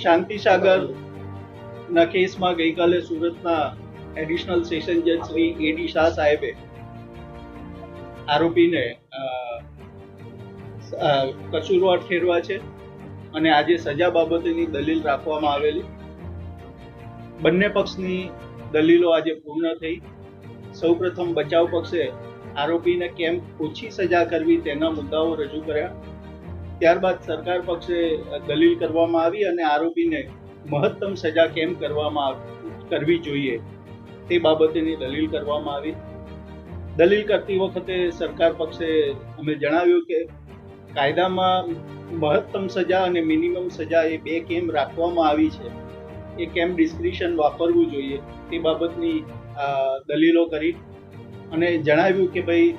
શાંતિસાગર ના કેસમાં ગઈકાલે સુરતના એડિશનલ સેશન જજ શ્રી એડી શાહ સાહેબે આરોપીને કસૂરવાર ઠેરવા છે અને આજે સજા બાબતેની દલીલ રાખવામાં આવેલી. બંને પક્ષની દલીલો આજે પૂર્ણ થઈ. સૌપ્રથમ બચાવ પક્ષે આરોપીને કેમ ઓછી સજા કરવી તેના મુદ્દાઓ રજૂ કર્યા. ત્યારબાદ સરકાર પક્ષે દલીલ કરવામાં આવી અને આરોપીને મહત્તમ સજા કેમ કરવામાં કરવી જોઈએ તે બાબતેની દલીલ કરવામાં આવી. દલીલ કરતી વખતે સરકાર પક્ષે અમે જણાવ્યું કે કાયદામાં મહત્તમ સજા અને મિનિમમ સજા એ બે કેમ રાખવામાં આવી છે. એ કેમ ડિસ્ક્રિશન વાપરવું જોઈએ તે બાબતની દલીલો કરી અને જણાવ્યું કે ભાઈ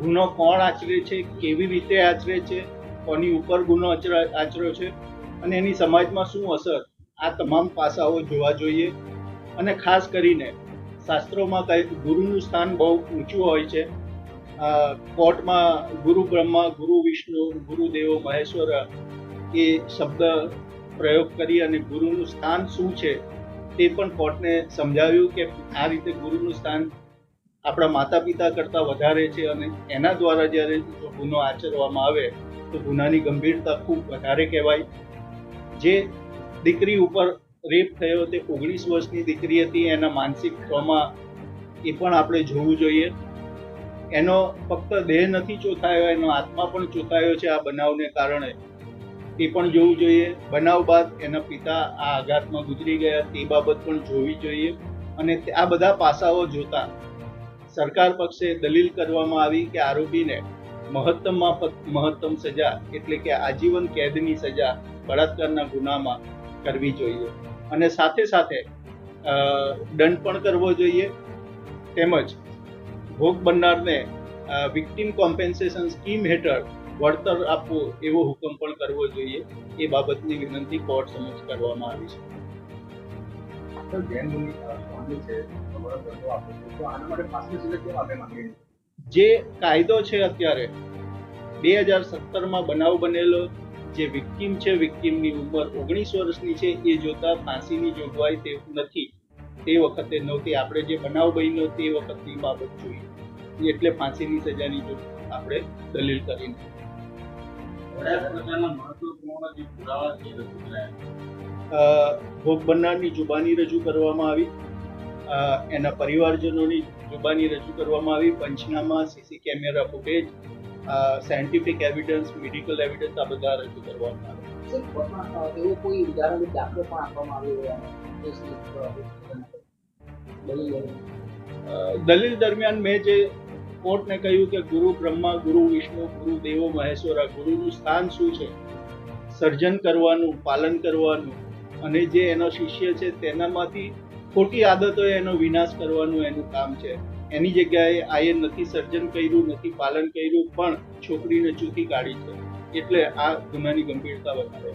ગુનો કોણ આચરે છે, કેવી રીતે આચરે છે કોની ઉપર ગુનો આચરા- આચર્યો છે અને એની સમાજમાં શું અસર, આ તમામ પાસાઓ જોવા જોઈએ. અને ખાસ કરીને શાસ્ત્રોમાં કઈ ગુરુનું સ્થાન બહુ ઊંચું હોય છે. કોર્ટમાં ગુરુ બ્રહ્મા, ગુરુ વિષ્ણુ, ગુરુ દેવો, મહેશ્વર એ શબ્દ પ્રયોગ કરી અને ગુરુનું સ્થાન શું છે તે પણ કોર્ટને સમજાવ્યું કે આ રીતે ગુરુનું સ્થાન આપણા માતા પિતા કરતાં વધારે છે અને એના દ્વારા જ્યારે ગુનો આચરવામાં આવે, તો ગુનાની ગંભીરતા ખૂબ વધારે કહેવાય. જે દીકરી ઉપર રેપ થયો તે ઓગણીસ વર્ષની દીકરી હતી, એના માનસિક ટ્રોમા એ પણ આપણે જોવું જોઈએ. એનો ફક્ત દેહ નથી ચોથાયો એનો આત્મા પણ ચોથાયો છે આ બનાવને કારણે. તે પણ જોવું જોઈએ. બનાવ બાદ એના પિતા આ આઘાતમાં ગુજરી ગયા, તે બાબત પણ જોવી જોઈએ. અને આ બધા પાસાઓ જોતા સરકાર પક્ષે દલીલ કરવામાં આવી કે આરોપીને મહત્તમમાં મહત્તમ સજા એટલે કે આજીવન કેદની સજા બળાત્કારના ગુનામાં કરવી જોઈએ. અને સાથે સાથે દંડ પણ કરવો જોઈએ. તેમજ ભોગ બનનારને વિક્ટિમ કોમ્પેન્સેશન સ્કીમ હેઠળ વળતર આપવું એવો હુકમ પણ કરવો જોઈએ. એ બાબતની વિનંતી કોર્ટ સમક્ષ કરવામાં આવી છે. સર જૈન મુનિ સ્વામી છે તમારો ધંધો આપે છે તો આના માટે પાછલી સજા કેમ આપે માંગીએ? જે કાયદો છે અત્યારે બે હજાર સત્તરમાં બનાવ બનેલો જે વિક્ટીમ છે વિક્ટીમની ઉંમર ઓગણીસ વર્ષની છે એ જોતા ફાંસીની જોગવાઈ તે નથી. તે વખતે નહોતી. આપણે જે બનાવ બન્યો તે વખતની બાબત જોઈએ. એટલે ફાંસીની સજાની જો આપણે દલીલ કરીને. પ્રકારના મહત્વપૂર્ણ જે પુરાવા છે ભોગ બનનારની જુબાની રજૂ કરવામાં આવી. એના પરિવારજનોની જુબાની રજૂ કરવામાં આવી. પંચનામા CC camera footage scientific evidence medical evidence આ બધા રજૂ કરવામાં કોર્ટમાં, એવો કોઈ ઉદાહરણ દાખલો પણ આપવામાં આવ્યો દલીલ દરમિયાન મેં જે કોર્ટને કહ્યું કે ગુરુ બ્રહ્મા ગુરુ વિષ્ણુ ગુરુ દેવો મહેશ્વરા ગુરુનું સ્થાન શું છે? સર્જન કરવાનું પાલન કરવાનું અને જે એનો શિષ્ય છે તેનામાંથી ખોટી આદતો એનો વિનાશ કરવાનું એનું કામ છે. એની જગ્યાએ આયે નથી સર્જન કર્યું, નથી પાલન કર્યું, પણ છોકરીને ચૂકી કાઢી છે. એટલે આ ગુનાની ગંભીરતા વધારે